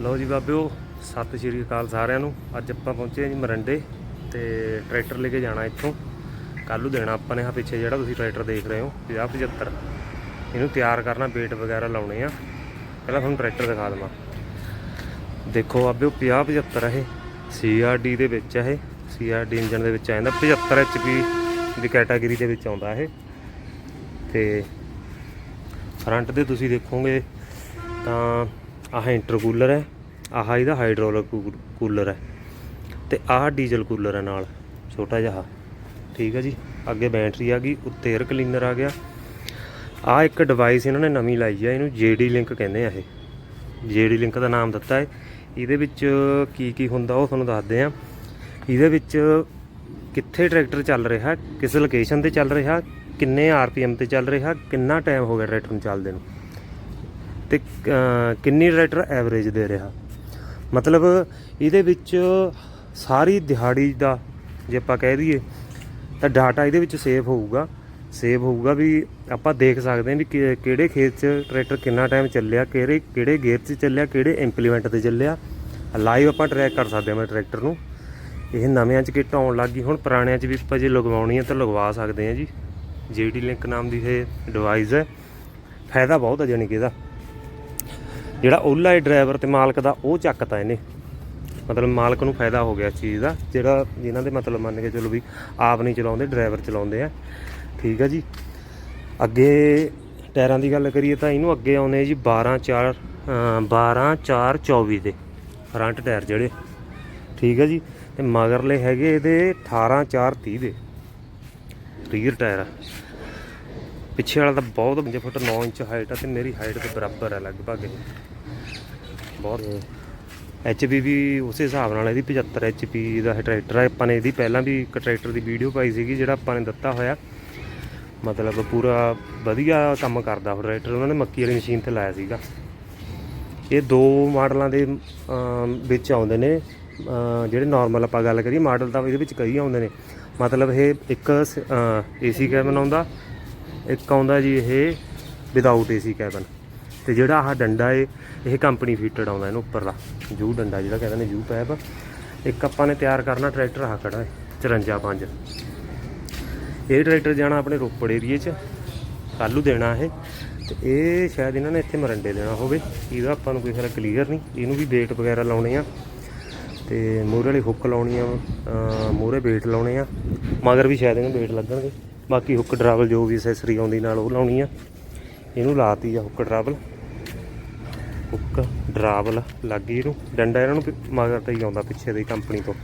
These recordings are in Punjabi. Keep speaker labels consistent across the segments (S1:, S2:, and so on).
S1: ਲਓ ਜੀ ਬਾਬਿਓ, ਸਤਿ ਸ਼੍ਰੀ ਅਕਾਲ ਸਾਰਿਆਂ ਨੂੰ। ਅੱਜ ਆਪਾਂ ਪਹੁੰਚੇ ਹਾਂ ਜੀ ਮਰੰਡੇ ਤੇ ਟਰੈਕਟਰ ਲੈ ਕੇ ਜਾਣਾ ਇੱਥੋਂ। ਕੱਲ੍ਹ ਨੂੰ ਦੇਣਾ ਆਪਾਂ ਨੇ ਆ ਪਿੱਛੇ ਜਿਹੜਾ ਤੁਸੀਂ ਟਰੈਕਟਰ ਦੇਖ ਰਹੇ ਹੋ 50 75 ਇਹਨੂੰ ਤਿਆਰ ਕਰਨਾ ਵੇਟ ਵਗੈਰਾ ਲਾਉਣੇ ਆ। ਪਹਿਲਾਂ ਤੁਹਾਨੂੰ ਟਰੈਕਟਰ ਦਿਖਾ ਦਵਾਂ। ਦੇਖੋ ਬਾਬਿਓ 50 75 ਇਹ। CRD ਦੇ ਵਿੱਚ ਆ ਇਹ। CRD ਇੰਜਨ ਦੇ ਵਿੱਚ ਆ ਜਾਂਦਾ। 75 HP ਦੀ ਕੈਟਾਗਰੀ ਦੇ ਵਿੱਚ ਆਉਂਦਾ ਇਹ। ਤੇ ਫਰੰਟ ਦੇ ਤੁਸੀਂ ਦੇਖੋਗੇ ਤਾਂ ਆਹ ਇੰਟਰ ਕੂਲਰ ਹੈ, ਆਹ ਇਹਦਾ ਹਾਈਡ੍ਰੋਲਿਕ ਕੂਲਰ ਹੈ ਤੇ ਆਹ ਡੀਜ਼ਲ ਕੂਲਰ ਹੈ ਨਾਲ, ਛੋਟਾ ਜਿਹਾ। ਠੀਕ ਹੈ ਜੀ, ਅੱਗੇ ਬੈਟਰੀ ਆ ਗਈ, ਉੱਤੇ 에ਅਰ ਕਲੀਨਰ ਆ ਗਿਆ। ਆਹ ਇੱਕ ਡਿਵਾਈਸ ਇਹਨਾਂ ਨੇ ਨਵੀਂ ਲਾਈ ਹੈ ਇਹਨੂੰ JD ਲਿੰਕ ਕਹਿੰਦੇ ਆ ਇਹ। JD ਲਿੰਕ ਦਾ ਨਾਮ ਦਿੱਤਾ ਹੈ। ਇਹਦੇ ਵਿੱਚ ਕੀ ਕੀ ਹੁੰਦਾ ਉਹ ਤੁਹਾਨੂੰ ਦੱਸਦੇ ਆ ਇਹਦੇ ਵਿੱਚ ਕਿੱਥੇ ਟਰੈਕਟਰ ਚੱਲ ਰਿਹਾ, ਕਿਸ ਲੋਕੇਸ਼ਨ ਤੇ ਚੱਲ ਰਿਹਾ, ਕਿੰਨੇ ਆਰਪੀਐਮ ਤੇ ਚੱਲ ਰਿਹਾ, ਕਿੰਨਾ ਟਾਈਮ ਹੋ ਗਿਆ ਟਰੈਕਟਰ ਨੂੰ ਚੱਲਦੇ ਨੂੰ। ਤੇ ਕਿੰਨੀ ਟਰੈਕਟਰ ਐਵਰੇਜ ਦੇ ਰਿਹਾ? ਮਤਲਬ ਇਹਦੇ ਵਿੱਚ ਸਾਰੀ ਦਿਹਾੜੀ ਦਾ ਜੇ ਆਪਾਂ ਕਹਿ ਦਈਏ, ਤਾਂ ਡਾਟਾ ਇਹਦੇ ਵਿੱਚ ਸੇਵ ਹੋਊਗਾ। ਸੇਵ ਹੋਊਗਾ ਵੀ ਆਪਾਂ ਦੇਖ ਸਕਦੇ ਹਾਂ ਵੀ ਕਿਹੜੇ ਖੇਤ 'ਚ ਟਰੈਕਟਰ ਕਿੰਨਾ ਟਾਈਮ ਚੱਲਿਆ, ਕਿਹੜੇ ਕਿਹੜੇ ਗੇਅਰ 'ਚ ਚੱਲਿਆ, ਕਿਹੜੇ ਇੰਪਲੀਮੈਂਟ ਤੇ ਚੱਲਿਆ। ਲਾਈਵ ਆਪਾਂ ਟਰੈਕ ਕਰ ਸਕਦੇ ਹਾਂ ਮੈਂ ਟਰੈਕਟਰ ਨੂੰ। ਇਹ ਨਵਿਆਂ 'ਚ ਕਿੱਟ ਆਉਣ ਲੱਗ ਗਈ, ਹੁਣ ਪੁਰਾਣਿਆਂ 'ਚ ਵੀ ਆਪਾਂ ਜੇ ਲਗਵਾਉਣੀ ਹੈ ਤਾਂ ਲਗਵਾ ਸਕਦੇ ਹਾਂ ਜੀ। ਜੀਡੀ ਲਿੰਕ ਨਾਮ ਦੀ ਇਹ ਡਿਵਾਈਸ ਹੈ। ਫਾਇਦਾ ਬਹੁਤ ਹੈ ਜਾਣੀ ਕਿ ਇਹਦਾ। ਜਿਹੜਾ ਓਲਾ ਹੈ ਡਰਾਈਵਰ ਤੇ ਮਾਲਕ ਦਾ, ਉਹ ਚੱਕਤਾ ਇਹਨੇ। ਮਤਲਬ ਮਾਲਕ ਨੂੰ ਫਾਇਦਾ ਹੋ ਗਿਆ ਇਸ ਚੀਜ਼ ਦਾ, ਜਿਹੜਾ ਜਿਨ੍ਹਾਂ ਦੇ ਮਤਲਬ ਮੰਨ ਕੇ ਚਲੋ ਵੀ ਆਪ ਨਹੀਂ ਚਲਾਉਂਦੇ, ਡਰਾਈਵਰ ਚਲਾਉਂਦੇ ਆ। ਠੀਕ ਆ ਜੀ। ਅੱਗੇ ਟਾਇਰਾਂ ਦੀ ਗੱਲ ਕਰੀਏ ਤਾਂ ਇਹਨੂੰ ਅੱਗੇ ਆਉਂਦੇ ਜੀ 12 4 12 4 24 ਦੇ ਫਰੰਟ ਟਾਇਰ ਜਿਹੜੇ। ਠੀਕ ਹੈ ਜੀ। ਤੇ ਮਗਰਲੇ ਹੈਗੇ ਇਹਦੇ 18 4 30 ਦੇ ਰੀਅਰ ਟਾਇਰ ਪਿੱਛੇ ਵਾਲਾ ਤਾਂ ਬਹੁਤ 5 ਫੁੱਟ 9 ਇੰਚ ਹਾਈਟ ਆ ਤੇ ਮੇਰੀ ਹਾਈਟ ਦੇ ਬਰਾਬਰ ਹੈ ਲਗਭਗ। ਇਹ ਬਹੁਤ ਐਚਪੀ ਵੀ ਉਸੇ ਹਿਸਾਬ ਨਾਲ ਇਹਦੀ 75 ਐਚਪੀ ਦਾ ਟਰੈਕਟਰ ਹੈ ਆਪਾਂ ਨੇ ਇਹਦੀ ਪਹਿਲਾਂ ਵੀ ਇੱਕ ਟਰੈਕਟਰ ਦੀ ਵੀਡੀਓ ਪਾਈ ਸੀਗੀ, ਜਿਹੜਾ ਆਪਾਂ ਨੇ ਦਿੱਤਾ ਹੋਇਆ। ਮਤਲਬ ਪੂਰਾ ਵਧੀਆ ਕੰਮ ਕਰਦਾ ਉਹ ਟਰੈਕਟਰ ਉਹਨਾਂ ਨੇ ਮੱਕੀ ਵਾਲੀ ਮਸ਼ੀਨ ਤੇ ਲਾਇਆ ਸੀਗਾ। ਇਹ ਦੋ ਮਾਡਲਾਂ ਦੇ ਵਿੱਚ ਆਉਂਦੇ ਨੇ। ਜਿਹੜੇ ਨਾਰਮਲ ਆਪਾਂ ਗੱਲ ਕਰੀਏ ਮਾਡਲ ਤਾਂ ਇਹਦੇ ਵਿੱਚ ਕਈ ਆਉਂਦੇ ਨੇ। ਮਤਲਬ ਇਹ ਇੱਕ ਏਸੀ ਕੈਬਨ ਆਉਂਦਾ ਇੱਕ ਆਉਂਦਾ ਜੀ ਇਹ ਵਿਦਆਊਟ ਏਸੀ ਕੈਬਨ ਤੇ ਜਿਹੜਾ ਆਹ ਡੰਡਾ ਏ, ਇਹ ਕੰਪਨੀ ਫਿਟਡ ਆਉਂਦਾ ਇਹਨੂੰ ਉੱਪਰ ਦਾ, ਜੂ ਡੰਡਾ ਜਿਹੜਾ ਕਹਿੰਦੇ ਨੇ ਜੂ ਪੈਪ। ਇੱਕ ਆਪਾਂ ਨੇ ਤਿਆਰ ਕਰਨਾ ਟਰੈਕਟਰ ਆ ਖੜਾ ਹੈ 54 5 ਇਹ ਟਰੈਕਟਰ ਜਾਣਾ ਆਪਣੇ ਰੋਪੜ ਏਰੀਏ 'ਚ, ਕੱਲ੍ਹ ਨੂੰ ਦੇਣਾ ਇਹ। ਤੇ ਇਹ ਸ਼ਾਇਦ ਇਹਨਾਂ ਨੇ ਇੱਥੇ ਮਰੰਡੇ ਦੇਣਾ ਹੋਵੇ, ਇਹਦਾ ਆਪਾਂ ਨੂੰ ਕੋਈ ਖਰਾ ਕਲੀਅਰ ਨਹੀਂ, ਇਹਨੂੰ ਵੀ ਵੇਟ ਵਗੈਰਾ ਲਾਉਣੇ ਆ। ਤੇ ਮੂਹਰੇ ਵਾਲੀ ਹੁੱਕ ਲਾਉਣੀ ਆ ਮੂਹਰੇ ਵੇਟ ਲਾਉਣੇ ਆ, ਮਗਰ ਵੀ ਸ਼ਾਇਦ ਇਹਨੂੰ ਵੇਟ ਲੱਗਣਗੇ। ਬਾਕੀ ਹੁੱਕ ਡਰਾਵਲ ਜੋ ਵੀ ਅਸੈਸਰੀ ਆਉਂਦੀ ਨਾਲ ਉਹ ਲਾਉਣੀ ਆ। ਇਹਨੂੰ ਲਾਤੀ ਆ ਹੁੱਕ ਡਰਾਵਲ ਹੁੱਕ ਡਰਾਵਲ ਲੱਗ ਗਈ ਇਹਨੂੰ। ਡੰਡਾ ਇਹਨਾਂ ਨੂੰ ਪਿ- ਮਗਰ ਤੇ ਹੀ ਆਉਂਦਾ ਪਿੱਛੇ ਦੀ ਕੰਪਨੀ ਤੋਂ।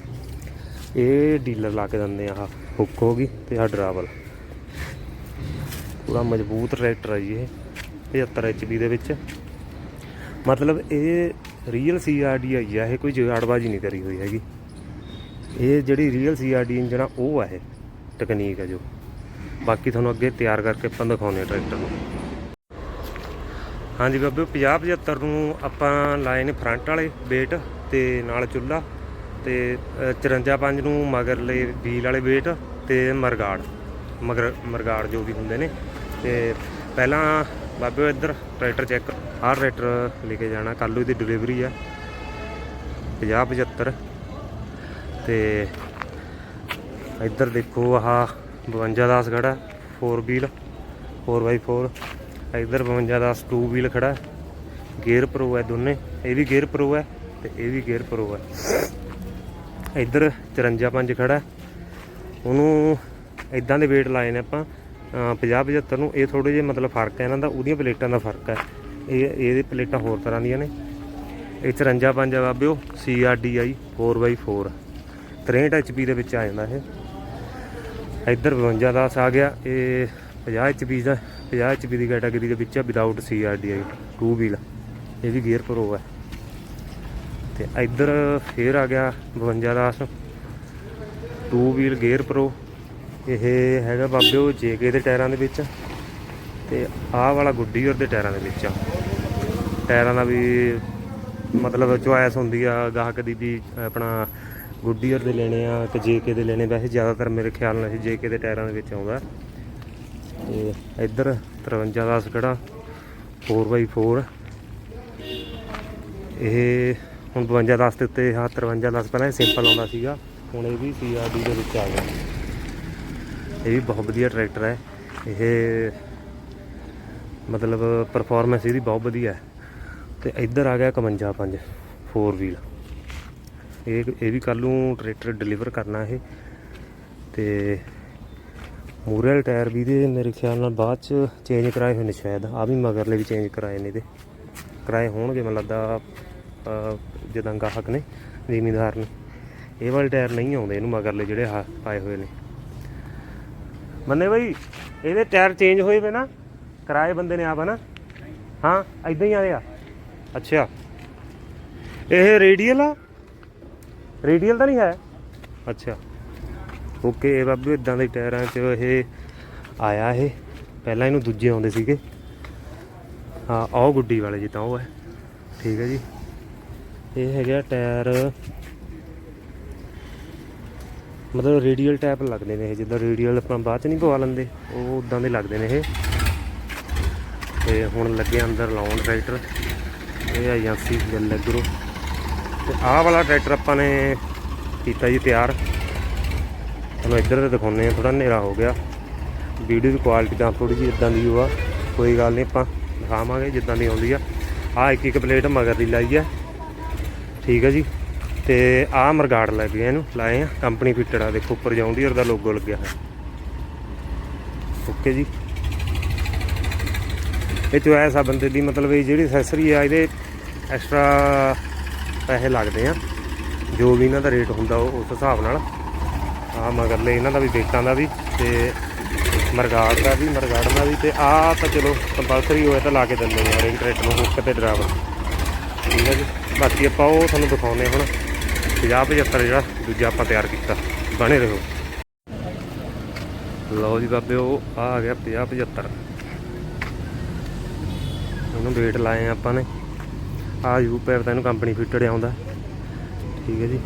S1: ਇਹ ਡੀਲਰ ਲਾ ਕੇ ਦਿੰਦੇ ਆ ਹੁੱਕ ਹੋ ਗਈ ਤੇ ਆਹ ਡਰਾਵਲ ਪੂਰਾ ਮਜ਼ਬੂਤ ਟਰੈਕਟਰ ਹੈ ਜੀ ਇਹ। 75 ਐਚਪੀ ਦੇ ਵਿੱਚ। ਮਤਲਬ ਇਹ ਰੀਅਲ ਸੀਆਰਡੀ ਆਈ ਆ ਇਹ ਕੋਈ ਜੁਗਾੜਬਾਜੀ ਨਹੀਂ ਕਰੀ ਹੋਈ ਹੈਗੀ। ਇਹ ਜਿਹੜੀ ਰੀਅਲ ਸੀਆਰਡੀ ਇੰਜਨ ਆ, ਉਹ ਆ ਇਹ। ਟੈਕਨੀਕ ਹੈ ਜੋ। ਬਾਕੀ ਤੁਹਾਨੂੰ ਅੱਗੇ ਤਿਆਰ ਕਰਕੇ ਆਪਾਂ ਦਿਖਾਉਂਦੇ ਆ ਟਰੈਕਟਰ ਨੂੰ। ਹਾਂਜੀ ਬਾਬੇ 50 75 ਨੂੰ ਆਪਾਂ ਲਾਏ ਨੇ ਫਰੰਟ ਵਾਲੇ ਵੇਟ ਤੇ ਨਾਲ ਚੁੱਲਾ ਤੇ ਅ, 54 5 ਨੂੰ ਮਗਰਲੇ ਵੀਲ ਵਾਲੇ ਵੇਟ ਤੇ ਮਰਗਾੜ ਮਗਰ ਮਰਗਾੜ ਜੋ ਵੀ ਹੁੰਦੇ ਨੇ। ਤੇ ਪਹਿਲਾਂ ਬਾਬੇ ਇੱਧਰ ਟਰੈਕਟਰ ਚੈੱਕ ਹਰ ਟਰੈਕਟਰ ਲੈ ਕੇ ਜਾਣਾ ਕੱਲ੍ਹ ਦੀ ਡਿਲੀਵਰੀ ਆ। 50 75 ਤੇ ਇੱਧਰ ਦੇਖੋ ਆਹ 52 10 ਖੜਾ 4 ਵੀਲ 4x4 ਇੱਧਰ 52 10 2 ਵੀਲ ਖੜਾ ਗੇਅਰ ਪ੍ਰੋ ਹੈ ਦੋਨੇ, ਇਹ ਵੀ ਗੇਅਰ ਪ੍ਰੋ ਹੈ ਤੇ ਇਹ ਵੀ ਗੇਅਰ ਪ੍ਰੋ ਹੈ। ਇੱਧਰ 54 5 ਖੜਾ ਉਹਨੂੰ ਇਦਾਂ ਦੇ weight ਲਾਏ ਨੇ ਆਪਾਂ 50 75 ਨੂੰ। ਇਹ ਥੋੜੇ ਜਿਹੇ ਮਤਲਬ ਫ਼ਰਕ ਹੈ ਇਹਨਾਂ ਦਾ, ਉਹਦੀਆਂ ਪਲੇਟਾਂ ਦਾ ਫ਼ਰਕ ਹੈ। ਇਹ, ਇਹਦੇ ਪਲੇਟਾਂ ਹੋਰ ਤਰ੍ਹਾਂ ਦੀਆਂ ਨੇ। ਇਹ 54 5 ਆ ਬਾਬਿਓ CRDI 4x4 63 HP ਦੇ ਵਿੱਚ ਆ ਜਾਂਦਾ ਇਹ। ਇੱਧਰ 52 10 ਆ ਗਿਆ, ਇਹ 50 HP ਦਾ 50 HP ਦੀ ਕੈਟਾਗਰੀ ਦੇ ਵਿੱਚ ਆ ਵਿਦਆਊਟ CRDI 2 ਵੀਲ ਇਹ ਵੀ ਗੇਅਰ ਪ੍ਰੋ ਹੈ ਤੇ ਇੱਧਰ ਫੇਰ ਆ ਗਿਆ 52 10 2 ਵੀਲ ਗੇਅਰ ਪ੍ਰੋ ਇਹ ਹੈਗਾ ਬਾਬਿਓ ਜੇਕੇ ਦੇ ਟਾਇਰਾਂ ਦੇ ਵਿੱਚ, ਤੇ ਆਹ ਵਾਲਾ ਗੁੱਡੀਅਰ ਦੇ ਟਾਇਰਾਂ ਦੇ ਵਿੱਚ ਆ। ਟਾਇਰਾਂ ਦਾ ਵੀ ਮਤਲਬ ਚੁਆਇਸ ਹੁੰਦੀ ਆ, ਗਾਹਕ ਦੀ ਵੀ ਆਪਣਾ ਗੁੱਡੀਅਰ ਦੇ ਲੈਣੇ ਆ ਕਿ ਜੇਕੇ ਦੇ ਲੈਣੇ। ਵੈਸੇ ਜ਼ਿਆਦਾਤਰ ਮੇਰੇ ਖਿਆਲ ਨਾਲ ਜੇਕੇ ਦੇ ਟਾਇਰਾਂ ਦੇ ਵਿੱਚ ਆਉਂਦਾ। ਤੇ ਇੱਧਰ 53 ਦਾ ਖੜਾ 4x4 ਇਹ ਹੁਣ 52 10 ਦੇ ਉੱਤੇ ਹਾਂ 53 10 ਪਹਿਲਾਂ ਸਿੰਪਲ ਆਉਂਦਾ ਸੀਗਾ, ਹੁਣ ਇਹ ਵੀ ਸੀਆਰਡੀ ਦੇ ਵਿੱਚ ਆ ਗਿਆ। ਇਹ ਵੀ ਬਹੁਤ ਵਧੀਆ ਟਰੈਕਟਰ ਹੈ। ਇਹ ਮਤਲਬ ਪਰਫਾਰਮੈਂਸ ਇਹਦੀ ਬਹੁਤ ਵਧੀਆ ਹੈ। ਤੇ ਇੱਧਰ ਆ ਗਿਆ 51 5 4 ਵੀਲ ਇਹ ਇਹ ਵੀ ਕੱਲ ਨੂੰ ਟਰੈਕਟਰ ਡਿਲੀਵਰ ਕਰਨਾ ਇਹ। ਤੇ ਮੂਰੇ ਵਾਲੇ ਟਾਇਰ ਵੀ ਦੇ ਮੇਰੇ ਖਿਆਲ ਨਾਲ ਬਾਅਦ ਚ ਚੇਂਜ ਕਰਾਏ ਹੋਏ ਨੇ ਸ਼ਾਇਦ। ਆ ਵੀ ਮਗਰਲੇ ਵੀ ਚੇਂਜ ਕਰਾਏ ਨੇ ਇਹਦੇ। ਕਰਾਏ ਹੋਣਗੇ ਮੈਨੂੰ ਲੱਗਦਾ ਅਹ, ਗਾਹਕ ਨੇ ਜ਼ਿਮੀਦਾਰ ਨੇ। ਇਹ ਵਾਲੇ ਟਾਇਰ ਨਹੀਂ ਆਉਂਦੇ ਇਹਨੂੰ ਮਗਰਲੇ ਜਿਹੜੇ ਆਹ ਪਾਏ ਹੋਏ ਨੇ। ਮੰਨੇ ਬਈ ਇਹਦੇ ਟਾਇਰ ਚੇਂਜ ਹੋਏ ਵੇ ਨਾ ਕਰਾਏ ਬੰਦੇ ਨੇ ਆਪ ਹਨਾ? ਹਾਂ ਇਦਾਂ ਹੀ ਆਏ ਆ। ਅੱਛਾ। ਇਹ ਰੇਡੀਅਲ ਆ? ਰੇਡੀਅਲ ਤਾਂ ਨਹੀਂ ਹੈ। ਅੱਛਾ। ਓਕੇ ਇਹ ਬਾਬੂ ਇਦਾਂ ਦੇ ਟਾਇਰਾਂ 'ਚ ਇਹ ਆਇਆ ਇਹ। ਪਹਿਲਾਂ ਇਹਨੂੰ ਦੂਜੇ ਆਉਂਦੇ ਸੀਗੇ। ਹਾਂ ਉਹ ਗੁੱਡੀ ਵਾਲੇ ਜਿੱਦਾਂ ਉਹ ਹੈ। ਠੀਕ ਹੈ ਜੀ। ਇਹ ਹੈਗਾ ਟਾਇਰ। ਮਤਲਬ ਰੇਡੀਅਲ ਟਾਈਪ ਲੱਗਦੇ ਨੇ ਇਹ, ਜਿੱਦਾਂ ਰੇਡੀਅਲ ਆਪਾਂ ਬਾਅਦ ਚ ਨਹੀਂ ਪਵਾ ਲੈਂਦੇ। ਉਹ ਉਦਾਂ ਦੇ ਲੱਗਦੇ ਨੇ ਇਹ। ਤੇ ਹੁਣ ਲੱਗੇ ਅੰਦਰ ਲਾਉਣ ਟਰੈਕਟਰ ਇਹ ਏਜੰਸੀ ਗੱਲ ਐਗਰੋ ਤੇ ਆਹ ਵਾਲਾ ਟਰੈਕਟਰ ਆਪਾਂ ਨੇ ਕੀਤਾ ਜੀ ਤਿਆਰ। ਤੁਹਾਨੂੰ ਇੱਧਰ ਤੇ ਦਿਖਾਉਂਦੇ ਆ ਥੋੜਾ ਹਨੇਰਾ ਹੋ ਗਿਆ। ਵੀਡੀਓ ਦੀ ਕੁਆਲਿਟੀ ਤਾਂ ਥੋੜੀ ਜਿਹੀ ਇਦਾਂ ਦੀ ਹੋਆ। ਕੋਈ ਗੱਲ ਨਹੀਂ, ਆਪਾਂ ਦਿਖਾਵਾਂਗੇ ਜਿੱਦਾਂ ਦੀ ਆਉਂਦੀ ਆ। ਆਹ ਇੱਕ ਇੱਕ ਪਲੇਟ ਮਗਰ ਦੀ ਲਾਈ ਆ। ਠੀਕ ਹੈ ਜੀ। ਤੇ ਆਹ ਮਰਗਾੜ ਲੱਗ ਗਿਆ ਇਹਨੂੰ, ਲਾਏ ਆ। ਕੰਪਨੀ ਫਿੱਟਡ ਆ, ਦੇਖੋ, ਉੱਪਰ ਜੌਂਡੀਅਰ ਦਾ ਲੋਗੋ ਲੱਗਿਆ ਹੈ ਓਕੇ ਜੀ। ਇਹ ਚੋਇਸ ਆ ਬੰਦੇ ਦੀ ਮਤਲਬ ਇਹ ਜਿਹੜੀ ਅਸੈਸਰੀ ਆ, ਇਹਦੇ ਐਕਸਟਰਾ ਪੈਸੇ ਲੱਗਦੇ ਆ। ਜੋ ਵੀ ਇਹਨਾਂ ਦਾ ਰੇਟ ਹੁੰਦਾ ਉਹ ਉਸ ਹਿਸਾਬ ਨਾਲ। ਆ ਮਗਰਲੇ ਇਹਨਾਂ ਦਾ ਵੀ, ਬੇਟਾਂ ਦਾ ਵੀ ਤੇ ਮਰਗਾੜ ਦਾ ਵੀ, ਮਰਗਾੜ ਦਾ ਵੀ ਤੇ ਆ ਤਾਂ ਚਲੋ ਕੰਪਲਸਰੀ ਹੋਇਆ ਤਾਂ ਲਾ ਕੇ ਦਿੰਦੇ ਨੇ ਹਰੇਕ ਟਰੈਕਟਰ ਨੂੰ ਹੁੱਕ ਤੇ ਡਰਾਈਵਰ ਠੀਕ ਹੈ ਜੀ। ਬਾਕੀ ਆਪਾਂ ਉਹ ਤੁਹਾਨੂੰ ਦਿਖਾਉਂਦੇ ਹੁਣ। 50 75 ਜਿਹੜਾ ਦੂਜਾ ਆਪਾਂ ਤਿਆਰ ਕੀਤਾ। ਬਣੇ ਰਹੋ। ਲਓ ਜੀ ਬਾਬੇ, ਉਹ ਆ ਆ ਗਿਆ 50 75 ਉਹਨੂੰ ਵੇਟ ਲਾਏ ਆਪਾਂ ਨੇ। ਆ ਯੂ ਪੈਪ ਤਾਂ ਇਹਨੂੰ ਕੰਪਨੀ ਫਿੱਟਡ ਆਉਂਦਾ ਠੀਕ ਹੈ ਜੀ।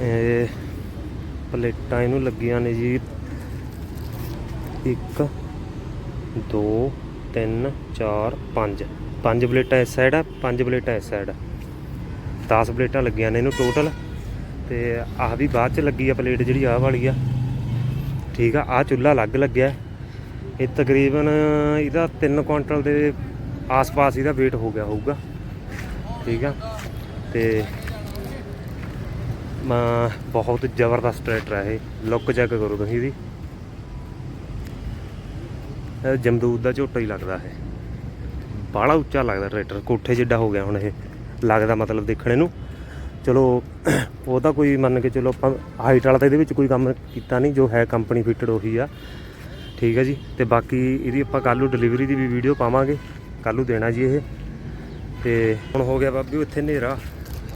S1: ਇਹ ਪਲੇਟਾਂ ਇਹਨੂੰ ਲੱਗੀਆਂ ਨੇ ਜੀ। 1 2 3 4 5 ਪੰਜ ਪਲੇਟਾਂ ਇਸ ਸਾਈਡ ਆ, ਪੰਜ ਪਲੇਟਾਂ ਇਸ ਸਾਈਡ ਆ। 10 ਪਲੇਟਾਂ ਲੱਗੀਆਂ ਨੇ ਇਹਨੂੰ ਟੋਟਲ ਤੇ ਆਹ ਵੀ ਬਾਅਦ ਚ ਲੱਗੀ ਆ ਪਲੇਟ ਜਿਹੜੀ ਆਹ ਵਾਲੀ ਆ। ਠੀਕ ਆ, ਆਹ ਚੁੱਲ੍ਹਾ ਅਲੱਗ ਲੱਗਿਆ। ਇਹ ਤਕਰੀਬਨ ਇਹਦਾ 3 ਕੁਇੰਟਲ ਦੇ ਆਸ-ਪਾਸ ਇਹਦਾ weight ਹੋ ਗਿਆ ਹੋਊਗਾ। ਠੀਕ ਆ? ਤੇ ਮੈਂ ਬਹੁਤ ਜ਼ਬਰਦਸਤ ਟਰੈਕਟਰ ਹੈ ਇਹ। ਲੁੱਕ ਚੈੱਕ ਕਰੋ ਤੁਸੀਂ ਇਹਦੀ ਇਹ ਜਮਦੂਦ ਦਾ ਝੋਟਾ ਹੀ ਲੱਗਦਾ ਹੈ ਬਾਹਲਾ ਉੱਚਾ ਲੱਗਦਾ ਟਰੈਕਟਰ ਕੋਠੇ ਜਿੱਡਾ ਹੋ ਗਿਆ ਹੁਣ ਇਹ। ਲੱਗਦਾ ਮਤਲਬ ਦੇਖਣੇ ਨੂੰ। ਚਲੋ, ਉਹ ਤਾਂ ਕੋਈ ਮੰਨ ਕੇ ਚਲੋ ਆਪਾਂ ਹਾਈਟ ਵਾਲਾ ਤਾਂ ਇਹਦੇ ਵਿੱਚ ਕੋਈ ਕੰਮ ਕੀਤਾ ਨਹੀਂ, ਜੋ ਹੈ ਕੰਪਨੀ ਫਿਟਡ ਉਹੀ ਆ। ਠੀਕ ਹੈ ਜੀ? ਤੇ ਬਾਕੀ ਇਹਦੀ ਆਪਾਂ ਕੱਲ੍ਹ ਨੂੰ ਡਿਲੀਵਰੀ ਦੀ ਵੀ ਵੀਡੀਓ ਪਾਵਾਂਗੇ। ਕੱਲ੍ਹ ਨੂੰ ਦੇਣਾ ਜੀ ਇਹ। ਤੇ ਹੁਣ ਹੋ ਗਿਆ ਬਾਬੂ ਇੱਥੇ ਹਨੇਰਾ।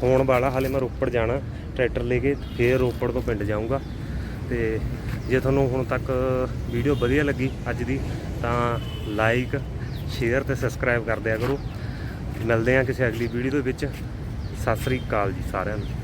S1: ਹੋਣ ਵਾਲਾ, ਹਾਲੇ ਮੈਂ ਰੋਪੜ ਜਾਣਾ, ਟਰੈਕਟਰ ਲੈ ਕੇ, ਫੇਰ ਰੋਪੜ ਤੋਂ ਪਿੰਡ ਜਾਊਂਗਾ। ਤੇ ਜੇ ਤੁਹਾਨੂੰ ਹੁਣ ਤੱਕ ਵੀਡੀਓ ਵਧੀਆ ਲੱਗੀ ਅੱਜ ਦੀ, ਤਾਂ ਲਾਈਕ ਸ਼ੇਅਰ ਤੇ ਸਬਸਕ੍ਰਾਈਬ ਕਰ ਦਿਆ ਕਰੋ। ਮਿਲਦੇ ਹਾਂ ਕਿਸੇ ਅਗਲੀ ਵੀਡੀਓ ਦੇ ਵਿੱਚ। ਸਤਿ ਸ੍ਰੀ ਅਕਾਲ ਜੀ ਸਾਰਿਆਂ ਨੂੰ।